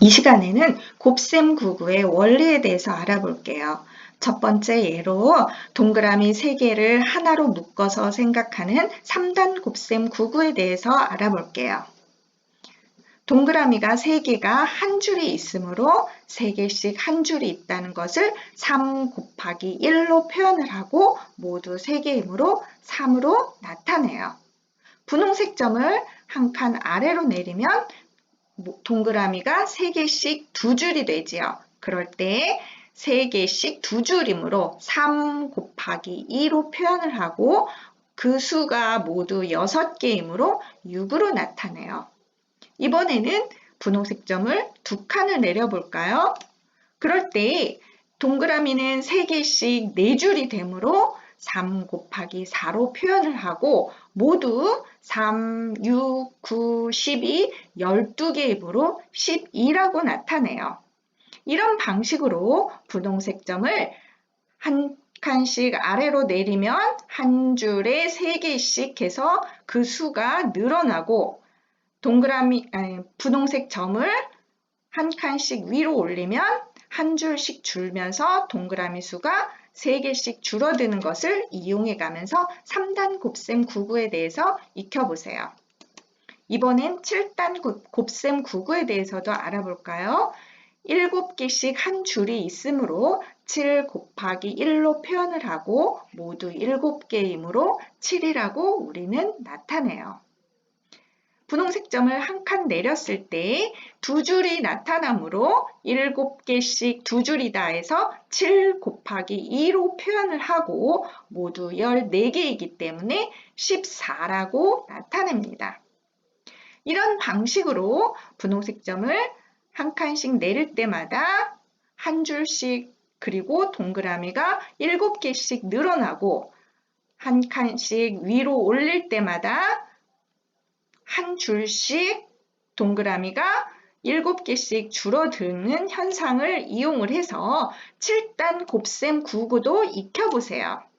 이 시간에는 곱셈 구구의 원리에 대해서 알아볼게요. 첫 번째 예로 동그라미 3개를 하나로 묶어서 생각하는 3단 곱셈 구구에 대해서 알아볼게요. 동그라미가 3개가 한 줄이 있으므로 3개씩 한 줄이 있다는 것을 3 곱하기 1로 표현을 하고 모두 3개이므로 3으로 나타내요. 분홍색 점을 한 칸 아래로 내리면 동그라미가 3개씩 두 줄이 되지요. 그럴 때 3개씩 두 줄이므로 3 곱하기 2로 표현을 하고 그 수가 모두 6개이므로 6으로 나타내요. 이번에는 분홍색 점을 두 칸을 내려볼까요? 그럴 때 동그라미는 3개씩 4줄이 되므로 3 곱하기 4로 표현을 하고 모두 3, 6, 9, 12, 12개입으로 12라고 나타내요. 이런 방식으로 분홍색 점을 한 칸씩 아래로 내리면 한 줄에 3개씩 해서 그 수가 늘어나고 동그라미 아니, 분홍색 점을 한 칸씩 위로 올리면 한 줄씩 줄면서 동그라미 수가 3개씩 줄어드는 것을 이용해 가면서 3단 곱셈 구구에 대해서 익혀보세요. 이번엔 7단 곱셈 구구에 대해서도 알아볼까요? 7개씩 한 줄이 있으므로 7 곱하기 1로 표현을 하고 모두 7개이므로 7이라고 우리는 나타내요. 분홍색 점을 한 칸 내렸을 때 두 줄이 나타나므로 7개씩 두 줄이다 해서 7 곱하기 2로 표현을 하고 모두 14개이기 때문에 14라고 나타냅니다. 이런 방식으로 분홍색 점을 한 칸씩 내릴 때마다 한 줄씩 그리고 동그라미가 7개씩 늘어나고 한 칸씩 위로 올릴 때마다 한 줄씩 동그라미가 7개씩 줄어드는 현상을 이용을 해서 7단 곱셈 구구도 익혀보세요.